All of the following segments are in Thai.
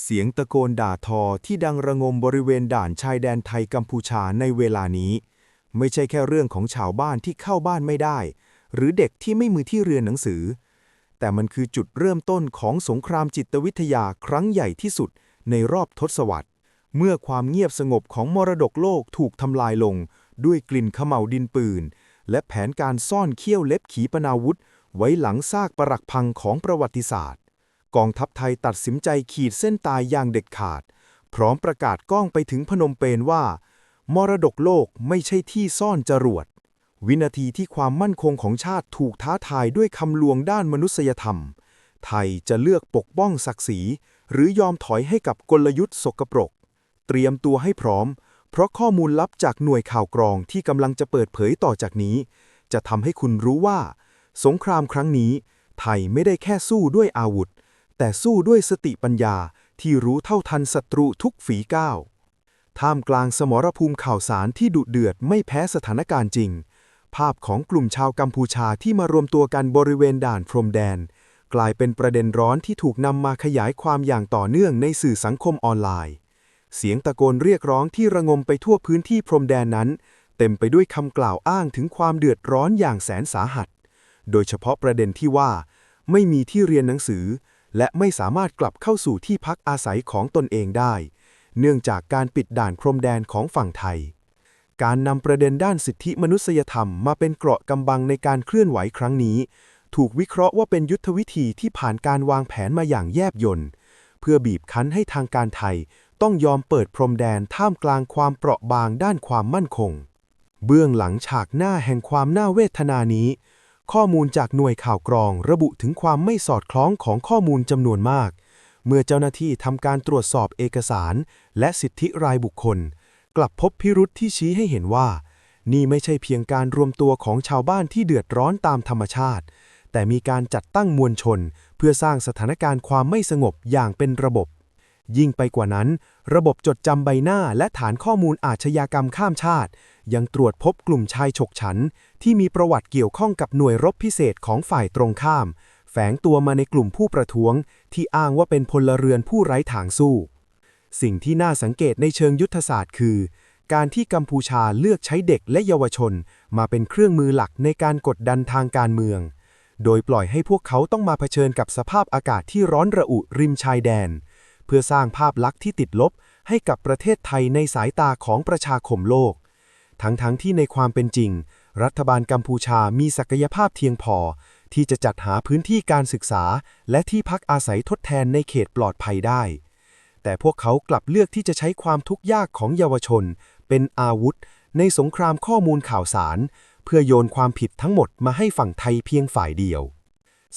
เสียงตะโกนด่าทอที่ดังระงมบริเวณด่านชายแดนไทยกัมพูชาในเวลานี้ ไม่ใช่แค่เรื่องของชาวบ้านที่เข้าบ้านไม่ได้ หรือเด็กที่ไม่มือที่เรียนหนังสือ แต่มันคือจุดเริ่มต้นของสงครามจิตวิทยาครั้งใหญ่ที่สุดในรอบทศวรรษ เมื่อความเงียบสงบของมรดกโลกถูกทำลายลง ด้วยกลิ่นขม่าวดินปืน และแผนการซ่อนเขี้ยวเล็บขีปนาวุธ ไว้หลังซากปรักพังของประวัติศาสตร์ กองทัพไทยตัดสินใจขีดเส้นตายอย่างเด็ดขาด พร้อมประกาศก้องไปถึงพนมเปญว่า มรดกโลกไม่ใช่ที่ซ่อนจรวด วินาทีที่ความมั่นคงของชาติถูกท้าทายด้วยคำลวงด้านมนุษยธรรม ไทยจะเลือกปกป้องศักดิ์ศรี หรือยอมถอยให้กับกลยุทธ์สกปรก เตรียมตัวให้พร้อม เพราะข้อมูลลับจากหน่วยข่าวกรองที่กำลังจะเปิดเผยต่อจากนี้ จะทำให้คุณรู้ว่า สงครามครั้งนี้ ไทยไม่ได้แค่สู้ด้วยอาวุธ แต่สู้ด้วยสติปัญญาที่รู้เท่าทันศัตรูทุกฝีก้าว ท่ามกลางสมรภูมิข่าวสารที่ดุเดือดไม่แพ้สถานการณ์จริง ภาพของกลุ่มชาวกัมพูชาที่มารวมตัวกันบริเวณด่านพรมแดน กลายเป็นประเด็นร้อนที่ถูกนำมาขยายความอย่างต่อเนื่องในสื่อสังคมออนไลน์ เสียงตะโกนเรียกร้องที่ระงมไปทั่วพื้นที่พรมแดนนั้น เต็มไปด้วยคำกล่าวอ้างถึงความเดือดร้อนอย่างแสนสาหัส โดยเฉพาะประเด็นที่ว่า ไม่มีที่เรียนหนังสือ และไม่สามารถกลับเข้าสู่ที่พักอาศัยของตนเองได้ เนื่องจากการปิดด่านพรมแดนของฝั่งไทย การนำประเด็นด้านสิทธิมนุษยธรรมมาเป็นเกราะกำบังในการเคลื่อนไหวครั้งนี้ ถูกวิเคราะห์ว่าเป็นยุทธวิธีที่ผ่านการวางแผนมาอย่างแยบยลเพื่อบีบคั้นให้ทางการไทย ต้องยอมเปิดพรมแดนท่ามกลางความเปราะบางด้านความมั่นคง เบื้องหลังฉากหน้าแห่งความน่าเวทนานี้ ข้อมูลจากหน่วยข่าวกรอง ระบุถึงความไม่สอดคล้องของข้อมูลจำนวนมาก เมื่อเจ้าหน้าที่ทำการตรวจสอบเอกสาร และสิทธิรายบุคคล กลับพบพิรุษที่ชี้ให้เห็นว่า นี่ไม่ใช่เพียงการรวมตัวของชาวบ้านที่เดือดร้อนตามธรรมชาติ แต่มีการจัดตั้งมวลชน เพื่อสร้างสถานการณ์ความไม่สงบอย่างเป็นระบบ ยิ่งไปกว่านั้น ระบบจดจำใบหน้าและฐานข้อมูลอาชญากรรมข้ามชาติ ยังตรวจพบกลุ่มชายฉกฉัน ที่มีประวัติเกี่ยวข้องกับหน่วยรบพิเศษของฝ่ายตรงข้าม แฝงตัวมาในกลุ่มผู้ประท้วง ที่อ้างว่าเป็นพลเรือนผู้ไร้ทางสู้ สิ่งที่น่าสังเกตในเชิงยุทธศาสตร์คือ การที่กัมพูชาเลือกใช้เด็กและเยาวชน มาเป็นเครื่องมือหลักในการกดดันทางการเมืองโดยปล่อยให้พวกเขาต้องมาเผชิญกับสภาพอากาศที่ร้อนระอุริมชายแดน เพื่อสร้างภาพลักษณ์ที่ติดลบให้กับประเทศไทยในสายตาของประชาคมโลก ทั้งๆทที่ในความเป็นจริง รัฐบาลกัมพูชามีศักยภาพเพียงพอ ที่จะจัดหาพื้นที่การศึกษา และที่พักอาศัยทดแทนในเขตปลอดภัยได้ แต่พวกเขากลับเลือกที่จะใช้ความทุกข์ยากของเยาวชน เป็นอาวุธ ในสงครามข้อมูลข่าวสาร เพื่อโยนความผิดทั้งหมดมาให้ฝั่งไทยเพียงฝ่ายเดียว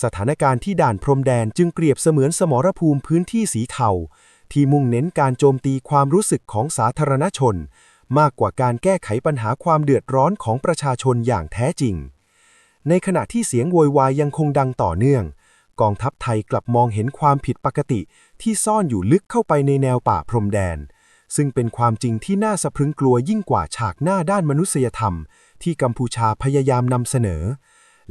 สถานการณ์ที่ด่านพรมแดนจึงเปรียบเสมือนสมรภูมิพื้นที่สีเทาที่มุ่งเน้นการโจมตีความรู้สึกของสาธารณชน มากกว่าการแก้ไขปัญหาความเดือดร้อนของประชาชนอย่างแท้จริง ในขณะที่เสียงโวยวายยังคงดังต่อเนื่อง กองทัพไทยกลับมองเห็นความผิดปกติที่ซ่อนอยู่ลึกเข้าไปในแนวป่าพรมแดน ซึ่งเป็นความจริงที่น่าสะพรึงกลัวยิ่งกว่าฉากหน้าด้านมนุษยธรรม ที่กัมพูชาพยายามนำเสนอ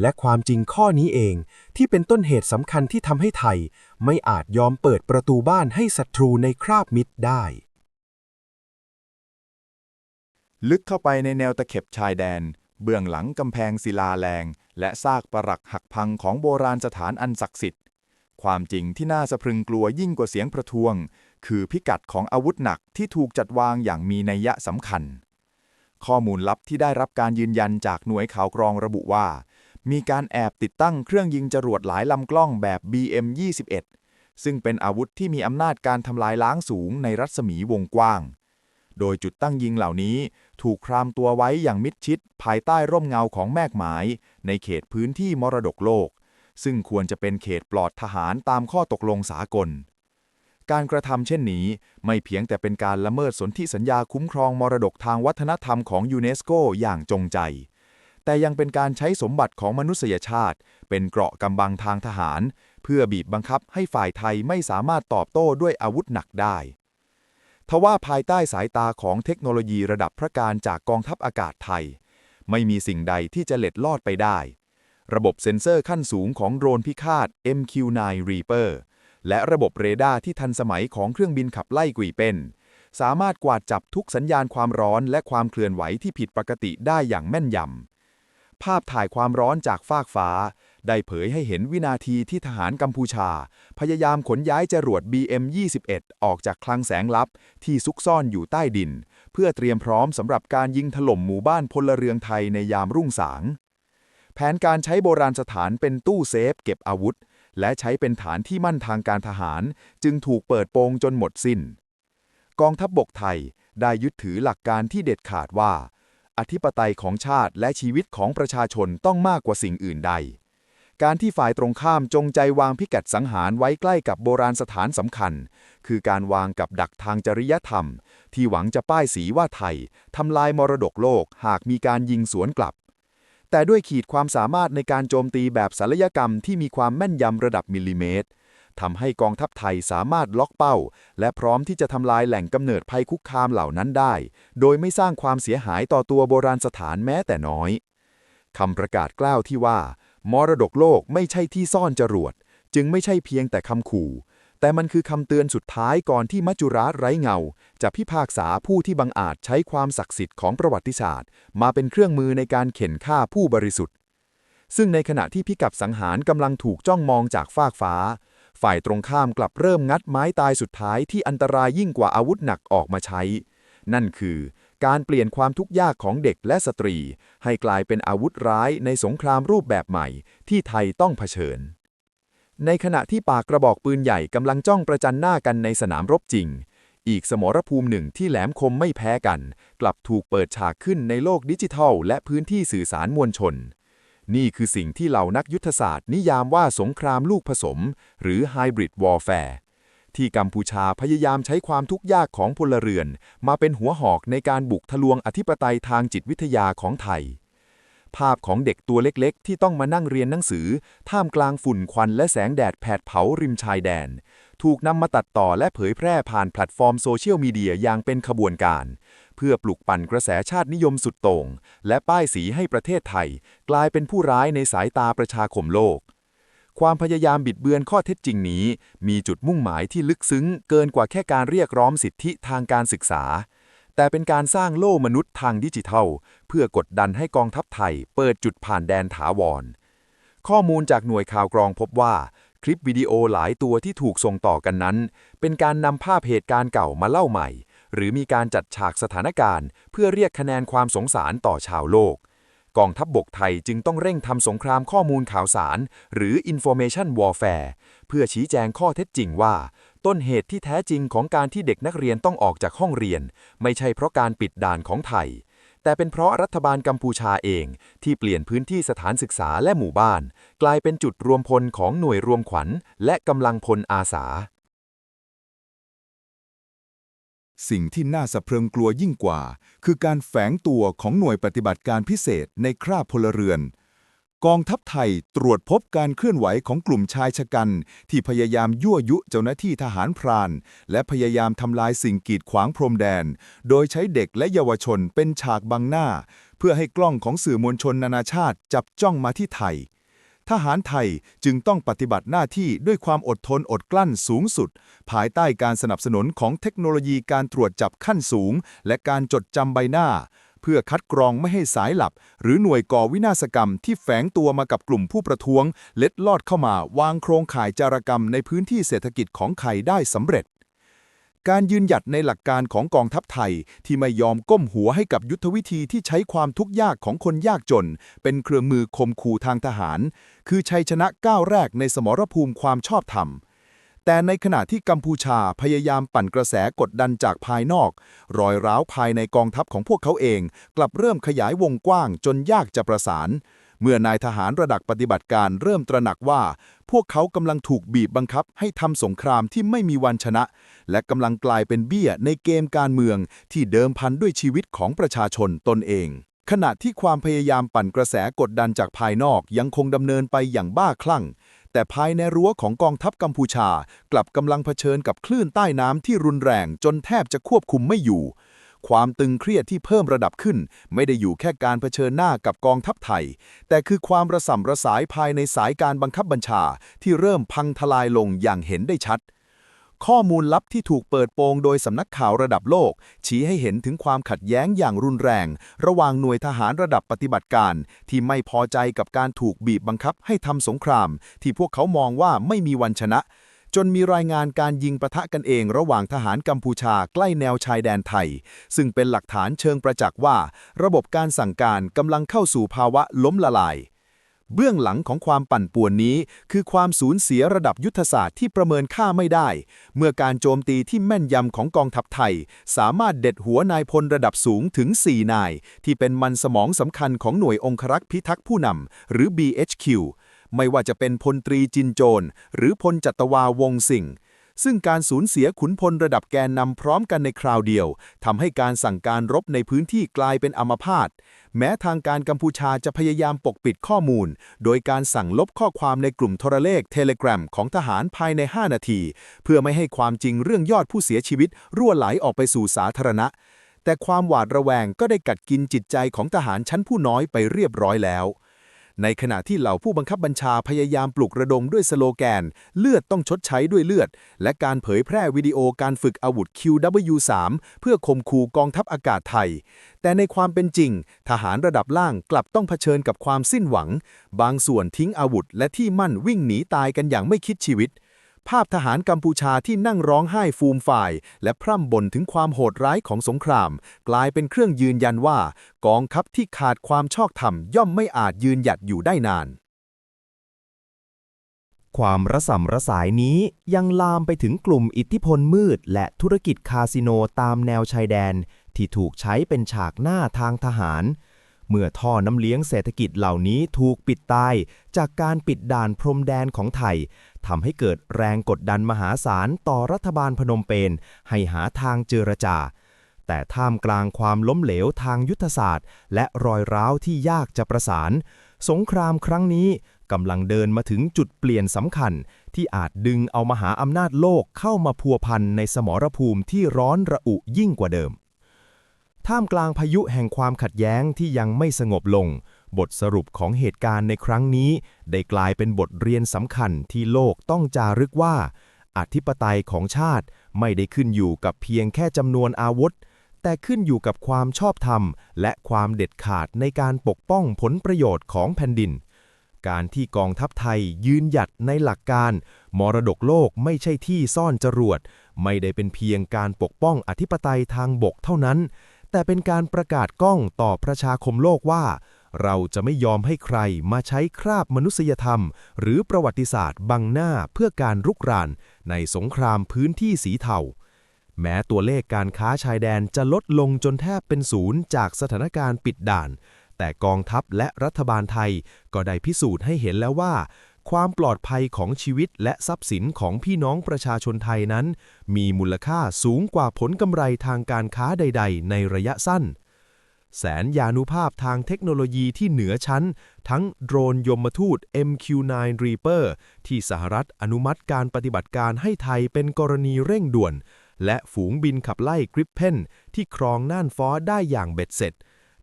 และความจริงข้อนี้เองที่เป็นต้นเหตุสำคัญที่ทำให้ไทย ไม่อาจยอมเปิดประตูบ้านให้ศัตรูในคราบมิตรได้ ลึกเข้าไปในแนวตะเข็บชายแดน เบื้องหลังกำแพงศิลาแรง และซากปรักหักพังของโบราณสถานอันศักดิ์สิทธิ์ ความจริงที่น่าสะพรึงกลัวยิ่งกว่าเสียงประท้วง คือพิกัดของอาวุธหนักที่ถูกจัดวางอย่างมีนัยยะสำคัญข้อมูลลับที่ได้รับการยืนยันจากหน่วยข่าวกรองระบุว่า มีการแอบติดตั้งเครื่องยิงจรวดหลายลำกล้องแบบ BM-21 ซึ่งเป็นอาวุธที่มีอำนาจการทำลายล้างสูงในรัศมีวงกว้าง โดยจุดตั้งยิงเหล่านี้ถูกครามตัวไว้อย่างมิดชิด ภายใต้ร่มเงาของแมกหมายในเขตพื้นที่มรดกโลก ซึ่งควรจะเป็นเขตปลอดทหารตามข้อตกลงสากล การกระทำเช่นนี้ไม่เพียงแต่เป็นการละเมิดสนธิสัญญาคุ้มครองมรดกทางวัฒนธรรมของยูเนสโกอย่างจงใจ แต่ยังเป็นการใช้สมบัติของมนุษยชาติ เป็นเกราะกำบังทางทหาร เพื่อบีบบังคับให้ฝ่ายไทยไม่สามารถตอบโต้ด้วยอาวุธหนักได้ทว่าภายใต้สายตาของเทคโนโลยีระดับพระการจากกองทัพอากาศไทย ไม่มีสิ่งใดที่จะเล็ดลอดไปได้ ระบบเซ็นเซอร์ขั้นสูงของโดรนพิฆาต MQ-9 Reaper และระบบเรดาร์ที่ทันสมัยของเครื่องบินขับไล่กุยเป็น สามารถกวาดจับทุกสัญญาณความร้อนและความเคลื่อนไหวที่ผิดปกติได้อย่างแม่นยำ ภาพถ่ายความร้อนจากฟากฟ้า ได้เผยให้เห็นวินาทีที่ทหารกัมพูชา พยายามขนย้ายจรวด BM-21 ออกจากคลังแสงลับที่ซุกซ่อนอยู่ใต้ดิน เพื่อเตรียมพร้อมสำหรับการยิงถล่มหมู่บ้านพลเรือนไทยในยามรุ่งสาง แผนการใช้โบราณสถานเป็นตู้เซฟเก็บอาวุธ และใช้เป็นฐานที่มั่นทางการทหาร จึงถูกเปิดโปงจนหมดสิ้น กองทัพบบกไทยได้ยึดถือหลักการที่เด็ดขาดว่า อธิปไตยของชาติและชีวิตของประชาชนต้องมากกว่าสิ่งอื่นใด การที่ฝ่ายตรงข้ามจงใจวางพิกัดสังหารไว้ใกล้กับโบราณสถานสำคัญ คือการวางกับดักทางจริยธรรม ที่หวังจะป้ายสีว่าไทยทำลายมรดกโลกหากมีการยิงสวนกลับ แต่ด้วยขีดความสามารถในการโจมตีแบบศัลยกรรมที่มีความแม่นยำระดับมิลลิเมตร ทำให้กองทัพไทยสามารถล็อกเป้า และพร้อมที่จะทำลายแหล่งกำเนิดภัยคุกคามเหล่านั้นได้ โดยไม่สร้างความเสียหายต่อตัวโบราณสถานแม้แต่น้อยคำประกาศกล้าวที่ว่า มรดกโลกไม่ใช่ที่ซ่อนจรวด จึงไม่ใช่เพียงแต่คำขู่ แต่มันคือคำเตือนสุดท้ายก่อนที่มัจจุราชไร้เงา จะพิพากษาผู้ที่บังอาจใช้ความศักดิ์สิทธิ์ของประวัติศาสตร์ มาเป็นเครื่องมือในการเข็นฆ่าผู้บริสุทธิ์ ซึ่งในขณะที่พิกัดสังหารกำลังถูกจ้องมองจากฟากฟ้า ฝ่ายตรงข้ามกลับเริ่มงัดไม้ตายสุดท้ายที่อันตรายยิ่งกว่าอาวุธหนักออกมาใช้ นั่นคือการเปลี่ยนความทุกข์ยากของเด็กและสตรี ให้กลายเป็นอาวุธร้ายในสงครามรูปแบบใหม่ ที่ไทยต้องเผชิญ ในขณะที่ปากกระบอกปืนใหญ่กำลังจ้องประจันหน้ากันในสนามรบจริง อีกสมรภูมิหนึ่งที่แหลมคมไม่แพ้กัน กลับถูกเปิดฉากขึ้นในโลกดิจิทัล และพื้นที่สื่อสารมวลชน นี่คือสิ่งที่เหล่านักยุทธศาสตร์ นิยามว่าสงครามลูกผสม หรือ Hybrid Warfare ที่กัมพูชาพยายามใช้ความทุกข์ยากของพลเรือน มาเป็นหัวหอกในการบุกทะลวงอธิปไตยทางจิตวิทยาของไทย ภาพของเด็กตัวเล็กๆ ที่ต้องมานั่งเรียนหนังสือ ท่ามกลางฝุ่นควันและแสงแดดแผดเผาริมชายแดน ถูกนำมาตัดต่อและเผยแพร่ผ่านแพลตฟอร์มโซเชียลมีเดียอย่างเป็นขบวนการ เพื่อปลุกปั่นกระแสชาตินิยมสุดโต่ง และป้ายสีให้ประเทศไทย กลายเป็นผู้ร้ายในสายตาประชาคมโลก ความพยายามบิดเบือนข้อเท็จจริงนี้ มีจุดมุ่งหมายที่ลึกซึ้ง เกินกว่าแค่การเรียกร้องสิทธิทางการศึกษา แต่เป็นการสร้างโล่มนุษย์ทางดิจิทัล เพื่อกดดันให้กองทัพไทย เปิดจุดผ่านแดนถาวรข้อมูลจากหน่วยข่าวกรองพบว่า ลิปวิดีโอหลายตัวที่ถูกส่งต่อกันนั้น เป็นการนำภาพเหตุการณ์เก่ามาเล่าใหม่ หรือมีการจัดฉากสถานการณ์ เพื่อเรียกคะแนนความสงสารต่อชาวโลก กองทัพบบกไทยจึงต้องเร่งทำสงครามข้อมูลข่าวสาร หรือ information warfare เพื่อชี้แจงข้อเท็จจริงว่า ต้นเหตุที่แท้จริงของการที่เด็กนักเรียนต้องออกจากห้องเรียน ไม่ใช่เพราะการปิดด่านของไทย แต่เป็นเพราะรัฐบาลกัมพูชาเองที่เปลี่ยนพื้นที่สถานศึกษาและหมู่บ้าน กลายเป็นจุดรวมพลของหน่วยรวมขวัญ และกำลังพลอาสา สิ่งที่น่าสะเพริงกลัวยิ่งกว่า คือการแฝงตัวของหน่วยปฏิบัติการพิเศษในคราบพลเรือน กองทัพไทยตรวจพบการเคลื่อนไหวของกลุ่มชายชะกัน ที่พยายามยั่วยุเจ้าหน้าที่ทหารพราน และพยายามทำลายสิ่งกีดขวางพรมแดน โดยใช้เด็กและเยาวชนเป็นฉากบังหน้า เพื่อให้กล้องของสื่อมวลชนนานาชาติจับจ้องมาที่ไทย ทหารไทยจึงต้องปฏิบัติหน้าที่ด้วยความอดทนอดกลั้นสูงสุด ภายใต้การสนับสนุนของเทคโนโลยีการตรวจจับขั้นสูง และการจดจำใบหน้า พื่อคัดกรองไม่ให้สายหลับ หรือหน่วยก่อวินาศกรรมที่แฝงตัวมากับกลุ่มผู้ประท้วง เล็ดลอดเข้ามาวางโครงข่ายจารกรรมในพื้นที่เศรษฐกิจของไทยได้สำเร็จ การยืนหยัดในหลักการของกองทัพไทยที่ไม่ยอมก้มหัวให้กับยุทธวิธีที่ใช้ความทุกข์ยากของคนยากจน เป็นเครื่องมือข่มขู่ทางทหาร คือชัยชนะก้าวแรกในสมรภูมิความชอบธรรม แต่ในขณะที่กัมพูชาพยายามปั่นกระแสกดดันจากภายนอก รอยร้าวภายในกองทัพของพวกเขาเอง กลับเริ่มขยายวงกว้างจนยากจะประสาน เมื่อนายทหารระดับปฏิบัติการเริ่มตระหนักว่า พวกเขากำลังถูกบีบบังคับให้ทำสงครามที่ไม่มีวันชนะ และกำลังกลายเป็นเบี้ยในเกมการเมืองที่เดิมพันด้วยชีวิตของประชาชนตนเองขณะที่ความพยายามปั่นกระแสกดดันจากภายนอกยังคงดำเนินไปอย่างบ้าคลั่ง แต่ภายในรั้วของกองทัพกัมพูชา กลับกำลังเผชิญกับคลื่นใต้น้ำที่รุนแรงจนแทบจะควบคุมไม่อยู่ ความตึงเครียดที่เพิ่มระดับขึ้น ไม่ได้อยู่แค่การเผชิญหน้ากับกองทัพไทย แต่คือความระส่ำระสายภายในสายการบังคับบัญชาที่เริ่มพังทลายลงอย่างเห็นได้ชัด ข้อมูลลับที่ถูกเปิดโปงโดยสำนักข่าวระดับโลก ชี้ให้เห็นถึงความขัดแย้งอย่างรุนแรง ระหว่างหน่วยทหารระดับปฏิบัติการ ที่ไม่พอใจกับการถูกบีบบังคับให้ทำสงคราม ที่พวกเขามองว่าไม่มีวันชนะ จนมีรายงานการยิงประทะกันเอง ระหว่างทหารกัมพูชาใกล้แนวชายแดนไทย ซึ่งเป็นหลักฐานเชิงประจักษ์ว่า ระบบการสั่งการกำลังเข้าสู่ภาวะล้มละลาย เบื้องหลังของความปั่นป่วนนี้ คือความสูญเสียระดับยุทธศาสตร์ที่ประเมินค่าไม่ได้ เมื่อการโจมตีที่แม่นยำของกองทัพไทย สามารถเด็ดหัวนายพลระดับสูงถึง 4 นาย ที่เป็นมันสมองสำคัญของหน่วยองครักษ์พิทักษ์ผู้นำ หรือ BHQ ไม่ว่าจะเป็นพลตรีจินโจน หรือพลจัตวาวงสิงห์ ซึ่งการสูญเสียขุนพลระดับแกนนำพร้อมกันในคราวเดียวทำให้การสั่งการรบในพื้นที่กลายเป็นอัมพาตแม้ทางการกัมพูชาจะพยายามปกปิดข้อมูล โดยการสั่งลบข้อความในกลุ่มโทรเลขเทเลกราฟของทหารภายใน 5 นาที เพื่อไม่ให้ความจริงเรื่องยอดผู้เสียชีวิต รั่วไหลออกไปสู่สาธารณะ แต่ความหวาดระแวงก็ได้กัดกินจิตใจของทหารชั้นผู้น้อยไปเรียบร้อยแล้ว ในขณะที่เหล่าผู้บังคับบัญชาพยายามปลุกระดมด้วยสโลแกน เลือดต้องชดใช้ด้วยเลือด และการเผยแพร่วิดีโอการฝึกอาวุธ QW3 เพื่อข่มขู่กองทัพอากาศไทย แต่ในความเป็นจริง ทหารระดับล่างกลับต้องเผชิญกับความสิ้นหวัง บางส่วนทิ้งอาวุธและที่มั่นวิ่งหนีตายกันอย่างไม่คิดชีวิต ภาพทหารกัมพูชาที่นั่งร้องไห้ฟูมฝ่าย และพร่ำบ่นถึงความโหดร้ายของสงคราม กลายเป็นเครื่องยืนยันว่า กองทัพที่ขาดความชอบธรรมย่อมไม่อาจยืนหยัดอยู่ได้นาน ความระส่ำระสายนี้ยังลามไปถึงกลุ่มอิทธิพลมืด และธุรกิจคาสิโนตามแนวชายแดน ที่ถูกใช้เป็นฉากหน้าทางทหาร เมื่อท่อน้ำเลี้ยงเศรษฐกิจเหล่านี้ถูกปิดตาย จากการปิดด่านพรมแดนของไทยทำให้เกิดแรงกดดันมหาศาลต่อรัฐบาลพนมเปญให้หาทางเจรจา แต่ท่ามกลางความล้มเหลวทางยุทธศาสตร์ และรอยร้าวที่ยากจะประสาน สงครามครั้งนี้กำลังเดินมาถึงจุดเปลี่ยนสำคัญ ที่อาจดึงเอามหาอำนาจโลกเข้ามาพัวพันในสมรภูมิที่ร้อนระอุยิ่งกว่าเดิม ท่ามกลางพายุแห่งความขัดแย้งที่ยังไม่สงบลง บทสรุปของเหตุการณ์ในครั้งนี้ ได้กลายเป็นบทเรียนสำคัญที่โลกต้องจารึกว่า อธิปไตยของชาติไม่ได้ขึ้นอยู่กับเพียงแค่จำนวนอาวุธ แต่ขึ้นอยู่กับความชอบธรรม และความเด็ดขาดในการปกป้องผลประโยชน์ของแผ่นดิน การที่กองทัพไทยยืนหยัดในหลักการ มรดกโลกไม่ใช่ที่ซ่อนจรวด ไม่ได้เป็นเพียงการปกป้องอธิปไตยทางบกเท่านั้น แต่เป็นการประกาศก้องต่อประชาคมโลกว่า เราจะไม่ยอมให้ใครมาใช้คราบมนุษยธรรม หรือประวัติศาสตร์บังหน้าเพื่อการรุกราน ในสงครามพื้นที่สีเทาแม้ตัวเลขการค้าชายแดนจะลดลงจนแทบเป็นศูนย์จากสถานการณ์ปิดด่าน แต่กองทัพและรัฐบาลไทยก็ได้พิสูจน์ให้เห็นแล้วว่า ความปลอดภัยของชีวิตและทรัพย์สินของพี่น้องประชาชนไทยนั้น มีมูลค่าสูงกว่าผลกำไรทางการค้าใด ๆ ในระยะสั้น แสนยานุภาพทางเทคโนโลยีที่เหนือชั้น ทั้งโดรนยมทูต MQ-9 Reaper ที่สหรัฐอนุมัติการปฏิบัติการให้ไทยเป็นกรณีเร่งด่วน และฝูงบินขับไล่กริปเพนที่ครองน่านฟ้าได้อย่างเบ็ดเสร็จ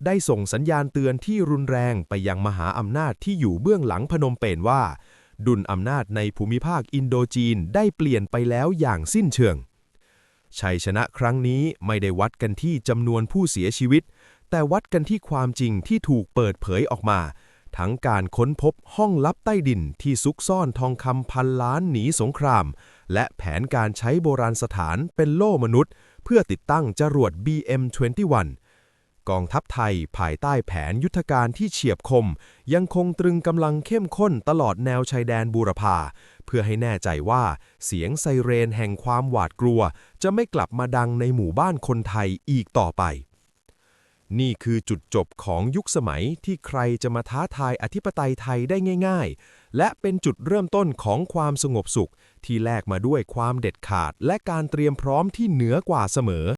ได้ส่งสัญญาณเตือนที่รุนแรงไปยังมหาอำนาจที่อยู่เบื้องหลังพนมเปญว่า ดุลอำนาจในภูมิภาคอินโดจีนได้เปลี่ยนไปแล้วอย่างสิ้นเชิง ชัยชนะครั้งนี้ไม่ได้วัดกันที่จำนวนผู้เสียชีวิต แต่วัดกันที่ความจริงที่ถูกเปิดเผยออกมา ทั้งการค้นพบห้องลับใต้ดินที่ซุกซ่อนทองคำพันล้านหนีสงคราม และแผนการใช้โบราณสถานเป็นโล่มนุษย์ เพื่อติดตั้งจรวด BM21 กองทัพไทยภายใต้แผนยุทธการที่เฉียบคม ยังคงตรึงกำลังเข้มข้นตลอดแนวชายแดนบูรพาเพื่อให้แน่ใจว่าเสียงไซเรนแห่งความหวาดกลัว จะไม่กลับมาดังในหมู่บ้านคนไทยอีกต่อไป นี่คือจุดจบของยุคสมัยที่ใครจะมาท้าทายอธิปไตยไทยได้ง่าย ๆ และเป็นจุดเริ่มต้นของความสงบสุข ที่แลกมาด้วยความเด็ดขาดและการเตรียมพร้อมที่เหนือกว่าเสมอ